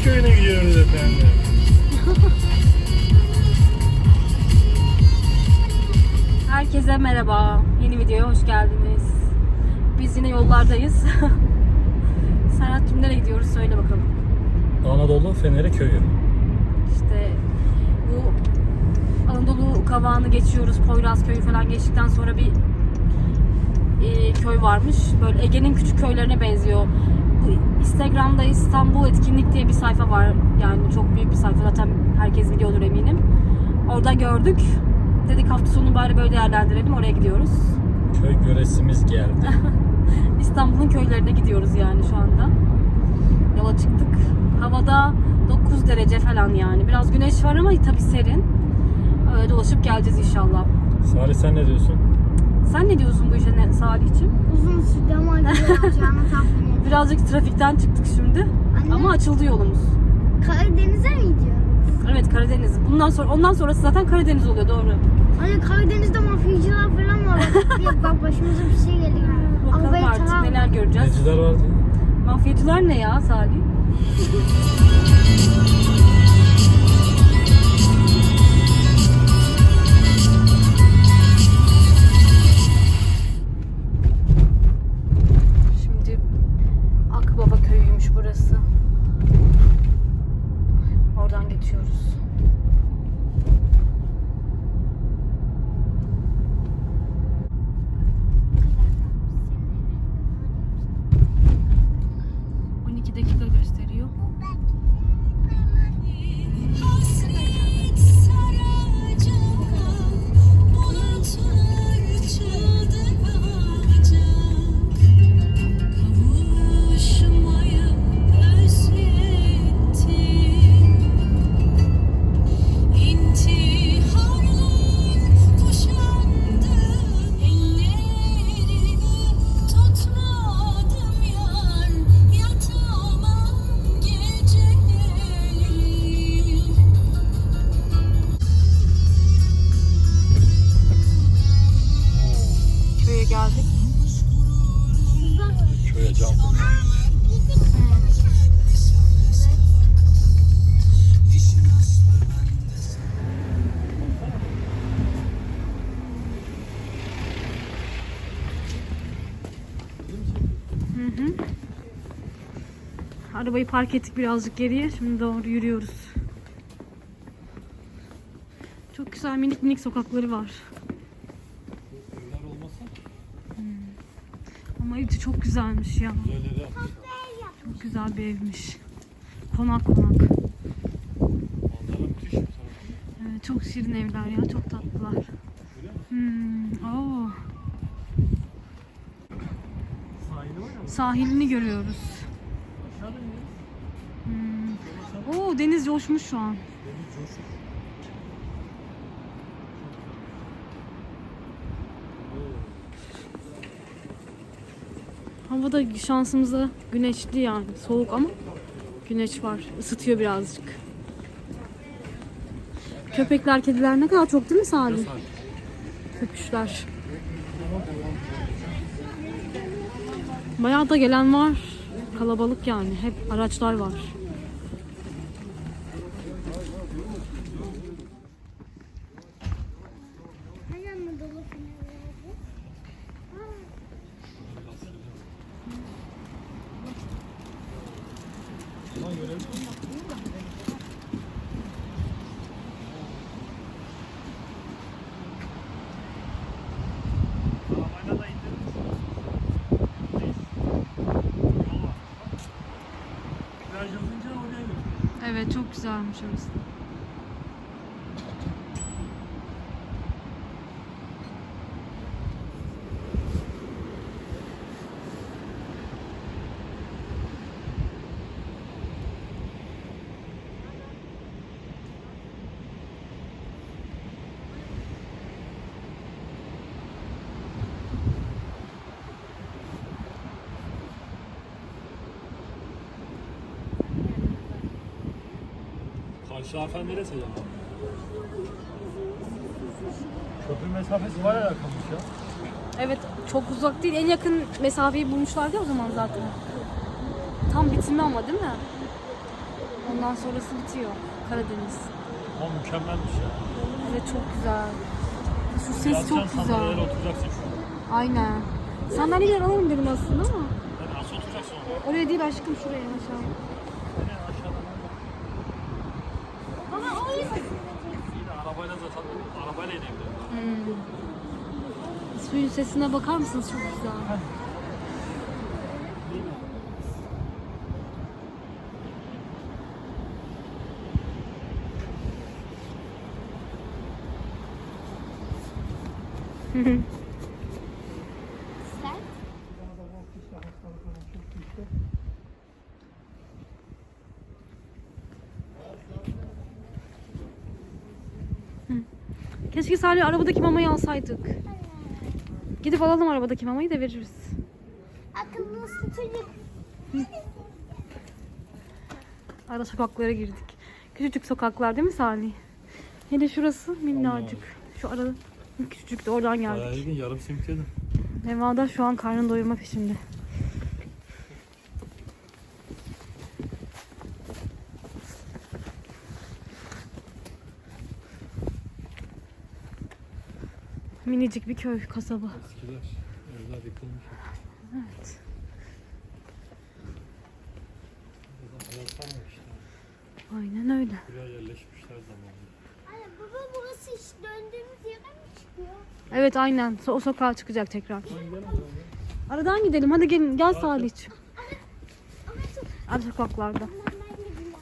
Feneri köyüne gidiyoruz efendim. Herkese merhaba. Yeni videoya hoş geldiniz. Biz yine yollardayız. Serhat'cığım nereye gidiyoruz söyle bakalım. Anadolu Feneri köyü. İşte bu Anadolu kavağını geçiyoruz. Poyraz köyü falan geçtikten sonra bir e, köy varmış. Böyle Ege'nin küçük köylerine benziyor. Instagram'da İstanbul Etkinlik diye bir sayfa var. Yani çok büyük bir sayfa zaten herkes biliyordur eminim. Orada gördük. Dedik hafta sonu bari böyle değerlendirelim. Oraya gidiyoruz. Köy göresimiz geldi. İstanbul'un köylerine gidiyoruz yani şu anda. Yola çıktık. Havada 9 derece falan yani. Biraz güneş var ama tabii serin. Öyle dolaşıp geleceğiz inşallah. Salih sen ne diyorsun? Sen ne diyorsun bu işe Salih'ciğim? Uzun sürdü ama yapacağını tahmin ediyorum. Birazcık trafikten çıktık şimdi. Anne. Ama açıldı yolumuz. Karadeniz'e mi gidiyoruz? Evet Karadeniz. Bundan sonra ondan sonrası zaten Karadeniz oluyor doğru. Hani Karadeniz'de mafyacılar falan var. Bak, bak başımıza bir şey geliyor. Bakalım Arabayı artık tamam. neler göreceğiz. Neciler vardı. Mafyacılar ne ya Salih? burası. Oradan geçiyoruz. Arabayı park ettik birazcık geriye. Şimdi doğru yürüyoruz. Çok güzel minik minik sokakları var. Evler olmasa Ama evci çok güzelmiş ya. Çok güzel bir evmiş. Konak konak. Evet, çok şirin evler ya. Çok tatlılar. Hmm, oo. Sahilini görüyoruz. Deniz coşmuş şu an. Deniz coşur. Havada şansımıza güneşli yani. Soğuk ama güneş var. Isıtıyor birazcık. Köpekler, kediler ne kadar çok değil mi Salim? Köpüşler. Bayağı da gelen var. Kalabalık yani. Hep araçlar var. Hani Anadolu Fener'i? Plaj yazınca oraya gidiyor. Evet güzelmiş orası. Harfen neresi acaba? Köprü mesafesi var yakınmış ya. Evet çok uzak değil. En yakın mesafeyi bulmuşlardı ya o zaman zaten. Tam bitimi ama değil mi? Ondan sonrası bitiyor. Karadeniz. Ama mükemmelmiş ya. Evet çok güzel. Şu ses Yatacaksın, çok sandalyelere güzel. oturacaksın şu an. Aynen. Sandalyeler alalım dedim aslında ama. Yani nasıl oturacaksın oraya? Oraya değil aşkım şuraya aşağı. Yine aşağıdan. Ama o yüzden. Yine arabayla zaten arabayla inebilirim. Hmm. Suyun sesine bakar mısınız? Çok güzel. Sen? Salih arabadaki mamayı alsaydık. Gidip alalım arabadaki mamayı da veririz. Akıllı uslu çocuk. Ara sokaklara girdik. Küçücük sokaklar değil mi Salih? Hele şurası minnacık. Şu arada küçücük de oradan Bayağı geldik. iyiydin yarım simit yedin. Neva da şu an karnını doyurma peşinde. Minicik bir köy, kasaba. Eskiler. Evler yıkılmış. Evet. Aynen öyle. Buraya yerleşmişler zamanında. Anne baba burası hiç döndüğümüz yere mi çıkıyor? Evet aynen. So- O sokağa çıkacak tekrar. Aradan gidelim. Hadi gelin. Gel çok Ara sokaklarda. normal değil.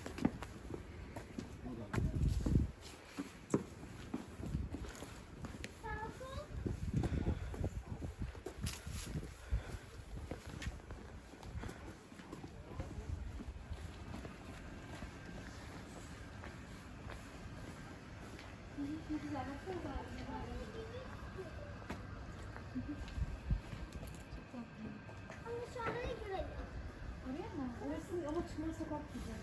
Ama şu araya girelim. Orası ama çıkma sokak güzel.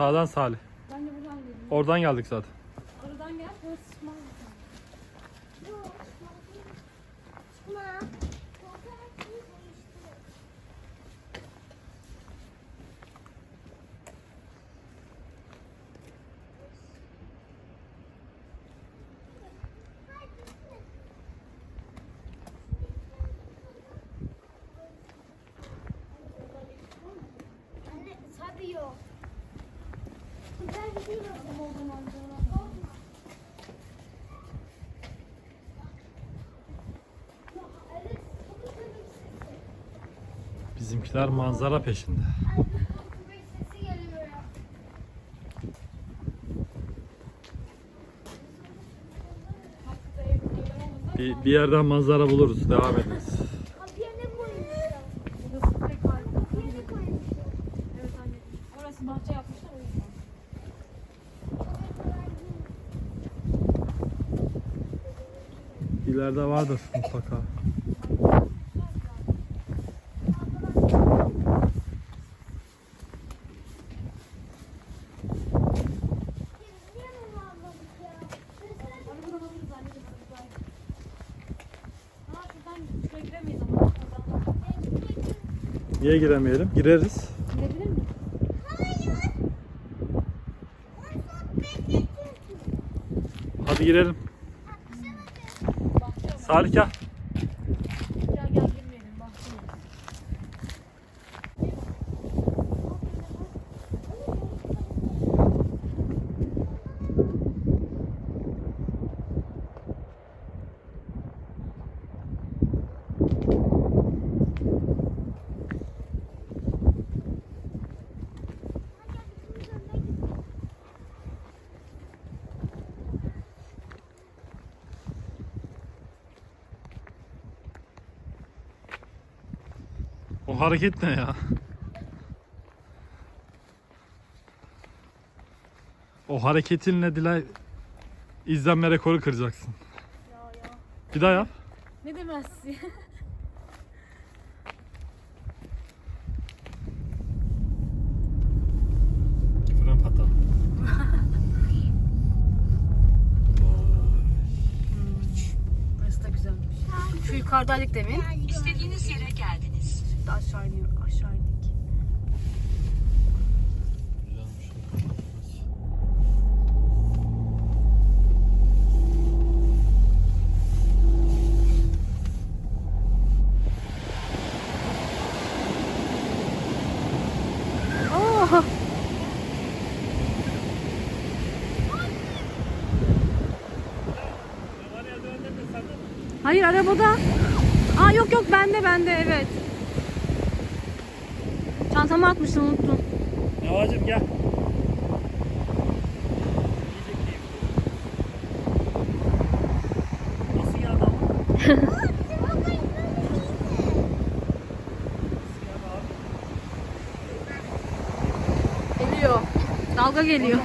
Sağdan Salih. Ben de buradan geleyim. Oradan geldik zaten. Aradan gel. Burası çıkmaz güzel. Yok. Çıkma. Fotoğraf değil, değiştirelim. Anne tabii yok. Ben gidiyorum o zaman. Ya, evet, çok köpek sesi. Bizimkiler manzara peşinde. Bir, bir yerden manzara buluruz. Devam ederiz. Kapıya ne koymuşlar? Burası tek harika. Kapıya ne koymuşlar? Evet anne. Orası bahçe yapmışlar o yüzden. İleride vardır mutlaka. Biz niye bunu almadık ya? Mesela Arabadan alırız anneciğim. arabadan. Aa şuradan şuraya giremeyiz ama. Oradan. Niye giremeyelim? Gireriz. Girebilir mi? Hayır. Hadi girelim. Bahçe var. Salih gel. Gel gel girmeyelim. Bahçe var. O hareket ne ya? O hareketinle Dilay izlenme rekoru kıracaksın. Ya ya. Bir daha yap. Ne demezsin? Fren patladı. Burası da güzelmiş. Şu yukarıdaydık demin. İstediğiniz yere geldiniz de aşağı iniyor. Aşağı indik. Hayır arabada. Aa yok yok bende bende evet. Çantamı atmıştım unuttum. Yavacım gel. Nasıl geldi ama? Geliyor. Dalga geliyor.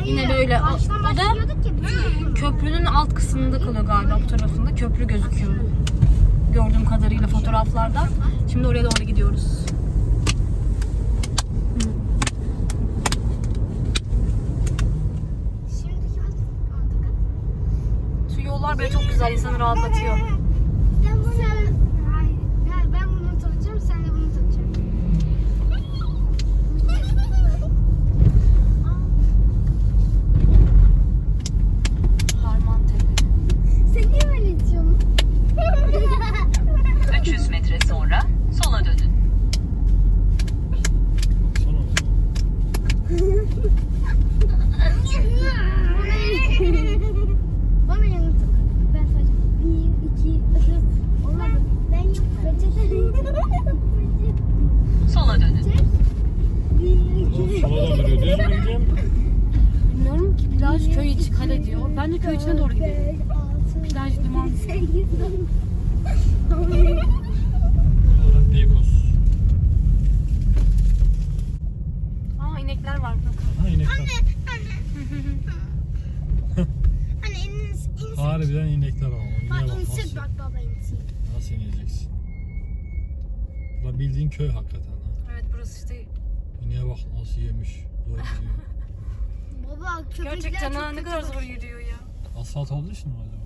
Hayır. Yine böyle. Baştan O da köprünün alt kısmında kalıyor galiba bu tarafında. Köprü gözüküyor. Gördüğüm kadarıyla fotoğraflarda. Şimdi oraya doğru gidiyoruz. Şimdiki. Şu yollar böyle çok güzel insanı rahatlatıyor. Harbiden inekler ama. İneğe Bak bak nasıl, bak baba insik. nasıl ineceksin? Bura bildiğin köy hakikaten ha. Evet burası işte İneğe bak nasıl yemiş. Zor gidiyor. Baba köpekler gerçekten ha ne kadar zor yürüyor ya. Asfalt olduğu için mi acaba?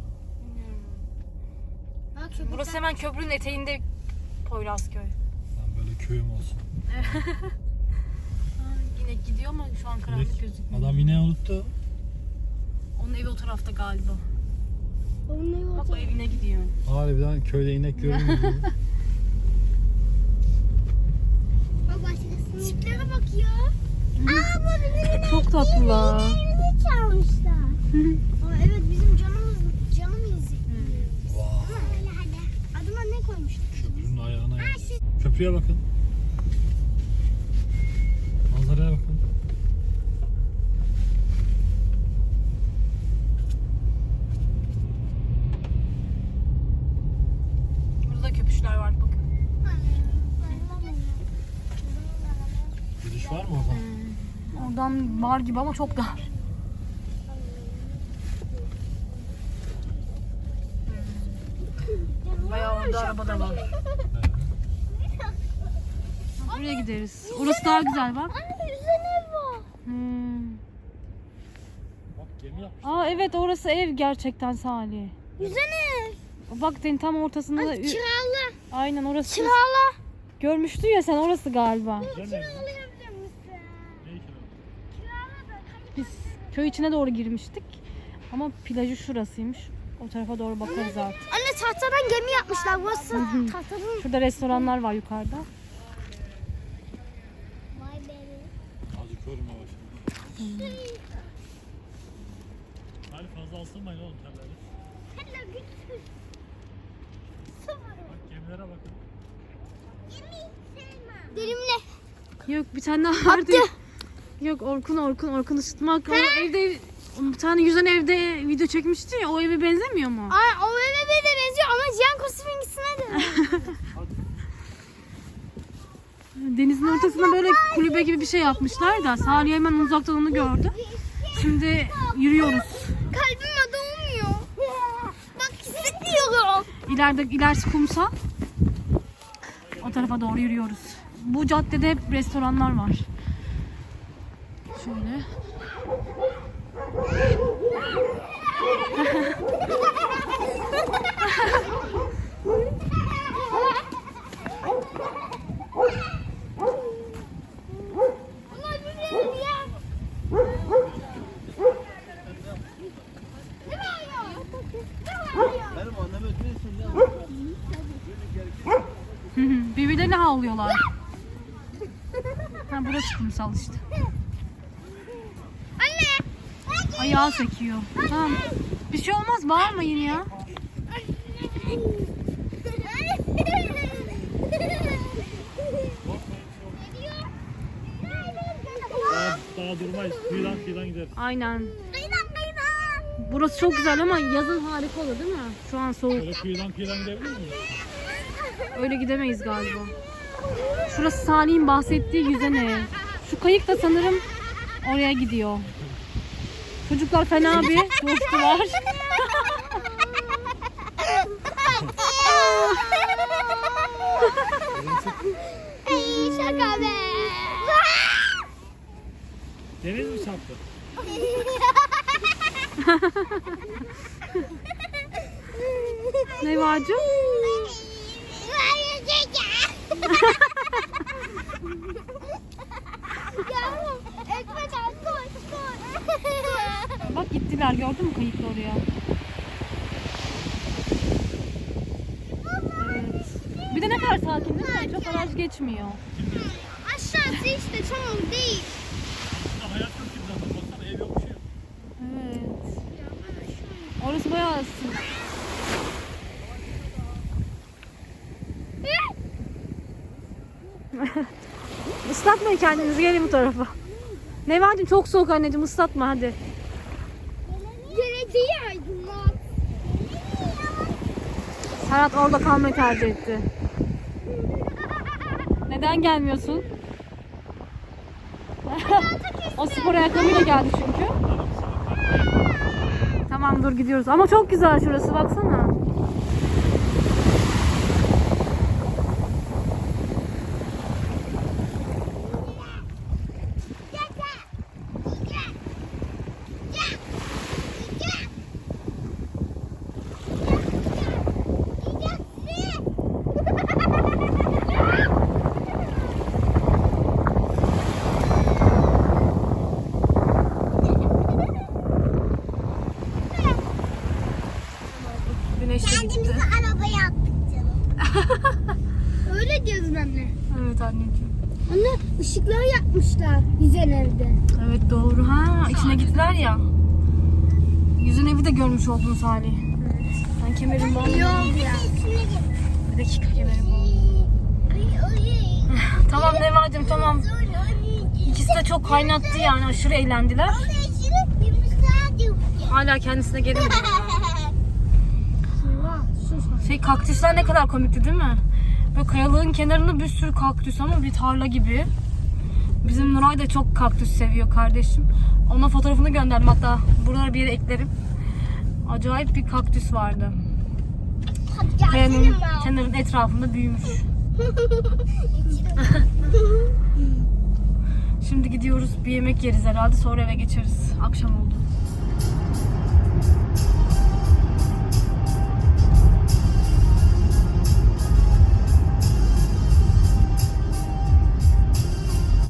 Bilmiyorum. Bak köpekler. Burası hemen köprünün eteğinde Poyrazköy. Lan böyle köyüm olsun. İnek gidiyor ama şu an karanlık İnek. gözükmüyor. Adam ineği unuttu. Onun evi o tarafta galiba. Bak o evine gidiyor. Harbiden köyde inek görünmüyor. Bak başkasının tiplere bak ya. Aa bu bizim Çok tatlılar. çalmışlar. Aa, evet bizim canımız canım izi. Vay. Öyle hadi. Adıma ne koymuştuk? Köprünün ayağına geldi. Köprüye bakın. Manzaraya bakın. Burada köpüşler var bakın. Giriş var mı oradan? Var gibi ama çok dar. Bayağı orada araba da var. Buraya gideriz. Orası daha güzel bak. Anne yüzüne ev var. Hmm. Bak gemi yapmış. Aa evet orası ev gerçekten Salih. Yüzüne ev. Bak senin tam ortasında da... Kiralı. Aynen orası. Kiralı. Görmüştün ya sen orası galiba. Güzel mi? Kiralayabilir misin? Ne ki? Kiralı da. Biz köy içine doğru girmiştik. Ama plajı şurasıymış. O tarafa doğru bakarız artık. Anne tahtadan gemi yapmışlar. Burası tahtadan. Şurada restoranlar var yukarıda. Vay be. Azıcık görmüyor başladı. Hadi fazla asılmayın oğlum terleri. Hello güçsüz. Bak gemilere bakın. Gemi sevmem. Derimle. Yok bir tane daha vardı. Yok Orkun Orkun Orkun ısıtmak. O evde bir tane yüzen evde video çekmişti ya o eve benzemiyor mu? Ay o eve de benziyor ama Cihan Kosifingisi'ne de. Denizin ortasında böyle kulübe gibi bir şey yapmışlar da Salih hemen uzaktan onu gördü. Şimdi yürüyoruz. Kalbime doğmuyor. Bak hissediyorum. İleride ilerisi kumsal. O tarafa doğru yürüyoruz. Bu caddede hep restoranlar var. Şöyle. Ama bilmiyorum ya. Ne bağırıyor? Ne bağırıyor? Hı hı, Birbirlerine havlıyorlar. Ha, burası kumsal işte. Ayağı sekiyor. Tamam. Bir şey olmaz bağırmayın ya. Daha, durmayız. Kıyıdan kıyıdan gideriz. Aynen. Burası çok güzel ama yazın harika olur değil mi? Şu an soğuk. Böyle kıyıdan kıyıdan gidebilir miyiz? Öyle gidemeyiz galiba. Şurası Salih'in bahsettiği yüzen ev. Şu kayık da sanırım oraya gidiyor. Çocuklar fena bir coştular. Ay şaka be. Deniz mi çarptı? Ne varcım? Gittiler gördün mü kayıkla oraya? Evet. Bir de ne kadar sakin değil mi? Çok araç geçmiyor. Aşağısı işte çok değil. Hayat çok güzel. Baksana ev yok bir şey yok. Evet. Orası bayağı ıssız. Islatmayın kendinizi gelin bu tarafa. Nevacım çok soğuk anneciğim ıslatma hadi. Serhat orada kalmayı tercih etti. Neden gelmiyorsun? o spor ayakkabıyla geldi çünkü. Tamam dur gidiyoruz. Ama çok güzel şurası baksana. Güneş de gitti. araba yaptık canım. Öyle diyorsun anne. Evet anneciğim. Anne ışıklar yapmışlar güzel evde. Evet doğru ha. içine gittiler ya. Yüzün evi de görmüş oldun Salih. Ben kemerim bağlı. Yok ya. Bir dakika kemerim bağlı. Tamam Neva'cığım tamam. İkisi de çok kaynattı yani aşırı eğlendiler. Hala kendisine gelemiyor. Şey kaktüsler ne kadar komikti değil mi? Böyle kayalığın kenarında bir sürü kaktüs ama bir tarla gibi. Bizim Nuray da çok kaktüs seviyor kardeşim. Ona fotoğrafını gönderdim hatta buralara bir yere eklerim. Acayip bir kaktüs vardı. Kayanın kenarın etrafında büyümüş. Şimdi gidiyoruz bir yemek yeriz herhalde sonra eve geçeriz. Akşam oldu.